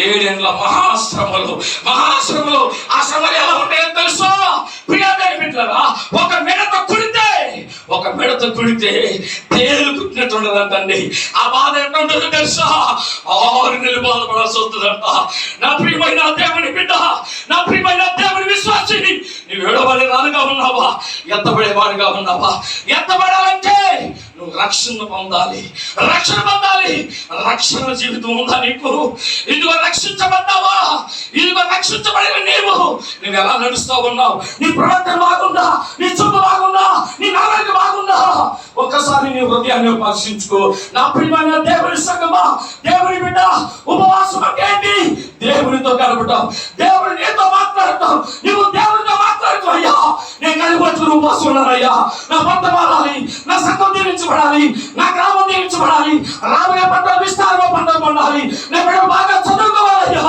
ఏడేండ్ల మహాశ్రమలు మహాశ్రమలు ఆ శ్రమలు ఎలా ఉంటాయో తెలుసో? ప్రియాదేవి బిడ్డలారా ఒక మిడత కుడితే ఒక మిడత కుడితే తేలు కుట్టినట్టు ఉండదంటండి ఆ బాధ ఎట్లా ఉంటుందో తెలుసా? ఆరు నెలలు బాధపడాల్సి వస్తుందంట. నా ప్రియమైన దేవుని బిడ్డ నా ప్రియమైన దేవుని విశ్వాసిని నువ్వు ఏడవడే రానుగా ఉన్నావా? ఎత్తబడేవాడిగా ఉన్నావా? ఎత్తబడాలంటే నువ్వు రక్షణ పొందాలి. రక్షణ పొందాలి. రక్షణ జీవితం ఉందా నీకు? ఇదిగో రక్షించబడ్డావా? ఇదిగో రక్షించబడిన నీవు. నువ్వు ఎలా నడుస్తూ ఉన్నావు? నీ ప్రవర్తన బాగుందా? నీ చూపు బాగుందా? నీ నారాయణ బాగుందా? ఒక్కసారి నీ హృదయాన్ని పరిశీలించుకో నా ప్రియమైన దేవుని సంగమా దేవుని బిడ్డ ఉపవాసం అంటే ఏంటి? దేవునితో కలపటం. దేవుడు నీతో మాట్లాడటం. నువ్వు దేవునితో మాట్లాడుతూ అయ్యా నేను కలిపట్టుకుని ఉపవాసం ఉన్నానయ్యా నా పంట మారాలి నా సంఘం దీవించబడాలి నా గ్రామం దీవించబడాలి రాబోయే పంటలు విస్తారంగా పంటలు పండాలి. నేను బిడ్డ బాగా చదువుకోవాలయ్యా.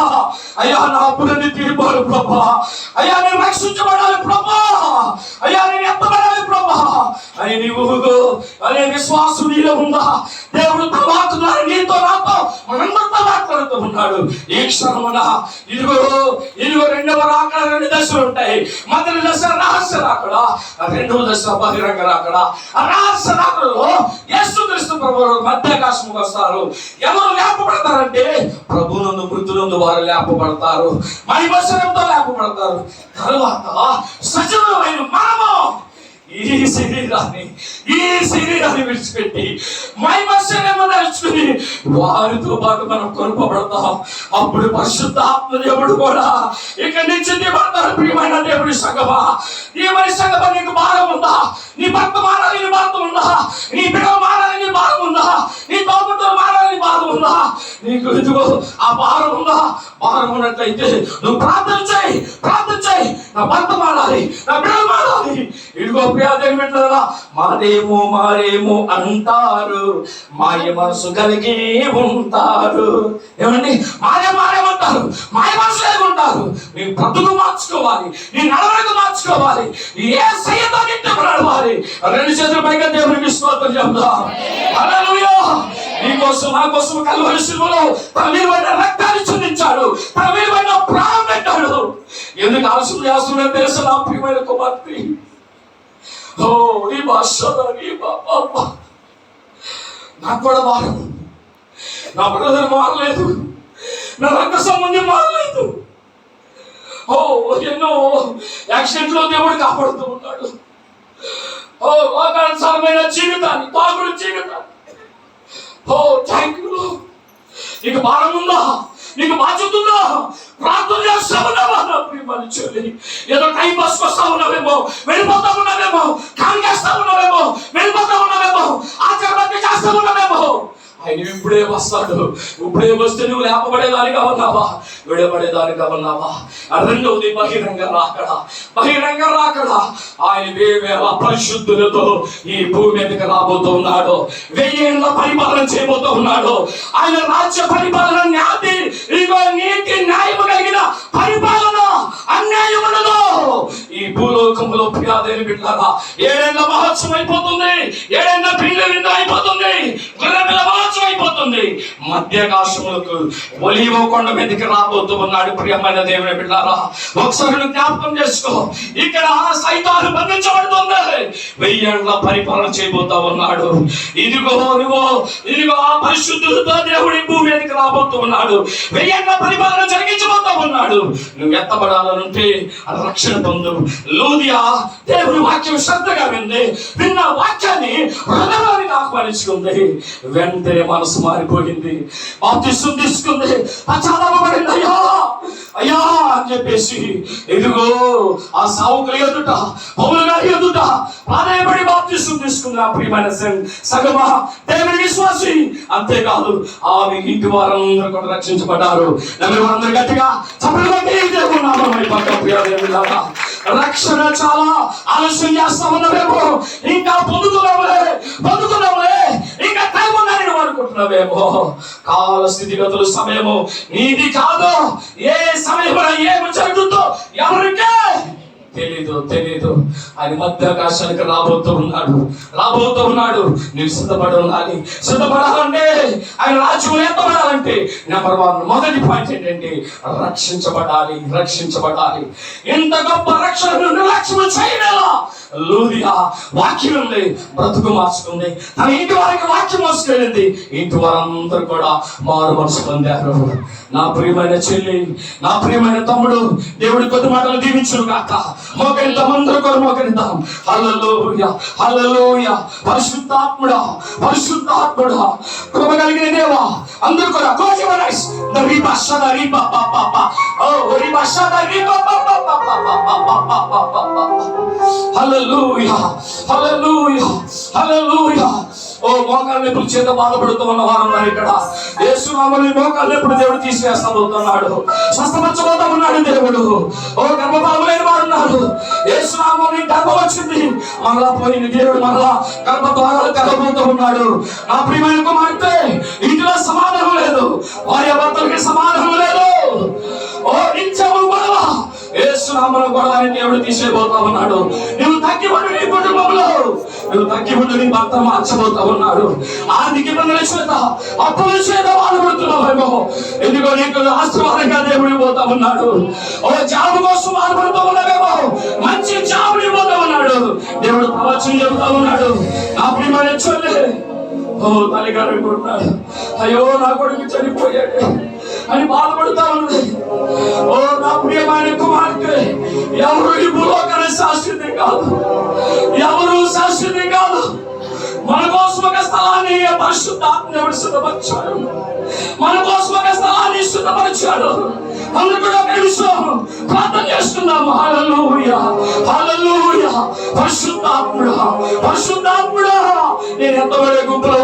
అయ్యా నా అప్పులన్నీ తీరిపోవాలి ప్రభా. అయ్యా నేను రక్షించబడాలి ప్రభా. అయ్యా నేను ఎత్తబడాలి ప్రభా. అని నీవు అనే విశ్వాసం నీలో ఉందా? దేవుడు మాట్లాడుతున్నాడు నీతో నాతో మనందరితో మాట్లాడుతూ ఉన్నాడు. ఈ క్షణమున ఇదిగో ఇదిగో రెండవ రాక దశలు ఉంటాయి. మొదటి దశ రహస్య రాకడ రెండవ దశ బహిరంగ రాకడ. ఆ రహస్య రాకడలో యేసుక్రీస్తు ప్రభు మధ్యాకాశంకి వస్తారు. ఎవరు లేపబడతారంటే ప్రభునందు మృతులందు వారు లేపబడతారు. మహిమశనంతో లేపబడతారు. తరువాత సజీవమైన మనము ఈ శరీరాన్ని ఈ శరీరాన్ని విడిచిపెట్టి మైమస్యమని నడుచుకుని వారితో పాటు మనం కొనుపబడతాం. అప్పుడు పరిశుద్ధ ఆత్మ దేవుడు కూడా ఇక్కడి నుంచి దిగబడతారు ప్రియమైన దేవుడి సంగమా? నీ మరి సంగమ నీకు భారం ఉందా? నీ భర్త మారాలి నీ భర్త ఉందా? నీ బిడ్డ మారాలి నీ భారం ఉందా? నీ తోబుతో మారాలి నీ భారం ఉందా? నీకు ఇదిగో ఆ భారం ఉందా? భారం ఉన్నట్లయితే నువ్వు ప్రార్థన చేయి ప్రార్థన చేయి. నా భర్త మారాలి నా బిడ్డ మారాలి. ఇదిగో ప్రియాదేవి బిడ్డలారా మారేమో మారేమో అంటారు. మాయ మనసు కలిగి ఉంటారు. ఏమండి? మారే మారేమంటారు మాయ మనసు కలిగి ఉంటారు. నీ బ్రతుకు మార్చుకోవాలి నీ నడవడిక మార్చుకోవాలి ఏ సయ్యతో నిత్యం నడవాలి రెండు చేతుల పైగా దేవునికి స్తోత్రం చెప్తాం. నీ కోసం నా కోసం కలువరి శిలువలో తన విలువైన రక్తాన్ని చుందించాడు తన విలువైన ప్రాణం పెట్టాడు. ఎందుకు ఆలస్యం చేస్తున్నా తెలుసు నా ప్రియమైన కుమార్తె? ఓ ఈ భాష ఈ నాకు కూడా మారదు. నా బ్రదర్ మారలేదు. నా రక్త సంబంధం మారలేదు. ఓ ఎన్నో యాక్సిడెంట్లో దేవుడు కాపాడుతూ ఉన్నాడు. ఓ వాకానుసారమైన జీవితాన్ని తాగుడు జీవితాన్ని. ఓ థ్యాంక్ యూ నీకు భారం ఉందా నీకు బాధ్యత ఉందా ప్రార్థన చేస్తా నా ప్రియమని చెల్లి ఏదో టైం పాస్ వస్తా ఉన్నావేమో? వెళ్ళిపోతా ఉన్నావేమో? కాల్ చేస్తా ఉన్నావేమో? వెళ్ళిపోతా ఉన్నావేమో? ఆచరణ చేస్తా ఉన్నావేమో? ఆయన ఇప్పుడే వస్తాడు ఇప్పుడే వస్తే నువ్వు లేపబడేదానిగా ఉన్నావా విడబడేదానిగా ఉన్నావా రెండవది బహిరంగ రాకడ. బహిరంగ రాకడ. ఆయన వేవేల పరిశుద్ధులతో ఈ భూమి మీదకి రాబోతూ ఉన్నాడు వెయ్యేళ్ళ పరిపాలన చేయబోతూ ఉన్నాడు ఆయన రాజ్య పరిపాలన న్యాతి ఇదిగో నీతి న్యాయము కలిగిన పరిపాలన అన్యాయం ఉండదు ఈ భూలోకంలో ప్రియాదేవి బిడ్డారా ఏడేళ్ళ మహోత్సవం అయిపోతుంది. ఏడేళ్ళ పిల్లలు అయిపోతుంది. అయిపోతుంది మధ్యాకాశములకు ఒలివ కొండ మీదకి రాబోతూ ఉన్నాడు ప్రియమైన దేవుని బిడ్డారా. ఒకసారి జ్ఞాపకం చేసుకో. ఇక్కడ సైతాలు బంధించబడుతుంది. వెయ్యేళ్ళ పరిపాలన చేయబోతా ఉన్నాడు. ఇదిగో ఇదిగో ఇదిగో ఆ పరిశుద్ధులతో దేవుడి భూమి మీదకి రాబోతూ ఉన్నాడు. వెయ్యేళ్ళ పరిపాలన జరిగించబోతా ఉన్నాడు. నువ్వు ఎత్తబడాలనుంటే రక్షణ పొందు. లూదియా దేవుని వాక్యం శ్రద్ధగా వింది. విన్న వాక్యాన్ని హృదయానికి ఆహ్వానించుకుంది. వెంటనే మనసు పోయింది. బాప్తిస్తం తీసుకుంది. పశ్చాత్తాపడింది అయ్యా! అయ్యా! అని చెప్పేసి ఎదుగో ఆ సావుకులు ఎదుట పౌలు గారి ఎదుట ప్రాధాయపడి బాప్తిస్తం తీసుకుంది ఆ ప్రియమైన సం- సగమా దేవుని విశ్వాసి. అంతేకాదు ఆమె ఇంటి వారందరూ కూడా రక్షించబడ్డారు. నమ్మిన వారందరూ గట్టిగా చప్పట్లు కొట్టి దేవుడు నామమై పక్క ప్రియదేవులారా రక్షణ చాలా ఆలస్యం చేస్తా ఉన్నవేమో. ఇంకా పొందుతున్నాములే పొందుతున్నాములే అనుకుంటున్నావేమో? కాల స్థితిగతులు సమయము నీది కాదు. ఏ సమయంలో ఏమి జరుగుతుందో ఎవరికే తెలీదు తెలీదు. ఆయన మధ్యాకాశానికి రాబోతూ ఉన్నాడు. రాబోతూ ఉన్నాడు. నీవు సిద్ధపడి ఉండాలి. సిద్ధపడాలంటే ఆయన రాజ్యం ఎత్తబడాలంటే నెంబర్ వన్ మొదటి పాయింట్ ఏంటంటే రక్షించబడాలి రక్షించబడాలి. ఇంత గొప్ప రక్షణ నిర్లక్ష్యం చేయగల లూదిగా వాక్యం ఉంది బ్రతుకు మార్చుకుంది. తన ఇంటి వారికి వాక్యం మోసుకెళ్ళింది. ఇంటి వారందరూ కూడా మారు మనసు పొందారు. నా ప్రియమైన చెల్లి నా ప్రియమైన తమ్ముడు దేవుడి కొద్ది మాటలు దీవించును కాక మోకరిద్దాం అందరూ కూడా మోకరిద్దాం హల్లలోయ హల్లలోయ. పరిశుద్ధాత్ముడా పరిశుద్ధాత్ముడా. కలిగిన దేవా అందరూ కూడా క్లోజ్ యువర్ ఐస్ ద రీబా షద రీబా పా పా పా ఓ రీబా షద రీబా పా పా పా పా పా పా పా పా పా పా పా హల్లెలూయా హల్లెలూయా హల్లెలూయా ఓ మోకాలు నొప్పుల చేత బాధపడుతూ ఉన్న వారు ఉన్నారు ఇక్కడ యేసునామని మోకాలు నొప్పులు దేవుడు తీసివేస్తాబోతున్నాడు స్వస్థపరచబోతా ఉన్నాడు దేవుడు ఓ గర్భపాలమైన వారు ఉన్నారు యేసునామని గర్భం వచ్చింది మరలా పోయిన దేవుడు మరలా గర్భద్వారాలు కలబోతూ ఉన్నాడు. నా ప్రియమైన కుమార్తె ఇంట్లో సమాధానం లేదు. భార్య భర్తలకి సమాధానం లేదు. ఓ నిత్యము గొడవ ఏసునామను గొడవని దేవుడు తీసేయబోతా ఉన్నాడు. నువ్వు తగ్గిపడు నీ కుటుంబంలో. నువ్వు తగ్గిపడు నీ భర్త మార్చబోతా ఉన్నాడు. ఆర్థిక ఇబ్బందుల చేత అప్పుల చేత బాధపడుతున్నావేమో ఎందుకో నీకు ఆశీర్వాదంగా దేవుడు పోతా ఉన్నాడు. ఓ జాబు కోసం బాధపడుతూ ఉన్నావేమో. మంచి దేవుడు ప్రవచనం చెప్తా ఉన్నాడు. నా ప్రియమైన చల్లే ఓ తల్లిగారు అనుకుంటున్నాడు అయ్యో నా కొడుకు చనిపోయాడు. అని బాధపడతా ఉంది ఓ నా ప్రియమైన కుమార్తె ఎవరు ఈ భూలోకాన్ని శాశ్వతం కాదు. ఎవరు శాశ్వతం కాదు. మన కోసం ఒక స్థలాన్ని పరిశుద్ధాత్మ సిద్ధపరిచాడు మన కోసం ఒక స్థలాన్ని సిద్ధపరిచాడు అందుకుగా పిలుస్తాము ప్రార్థన చేస్తున్నాము. హలలుయ హలలుయ పరిశుద్ధాత్ముడా పరిశుద్ధాత్ముడా నేను ఎంతవరకు గుంపులో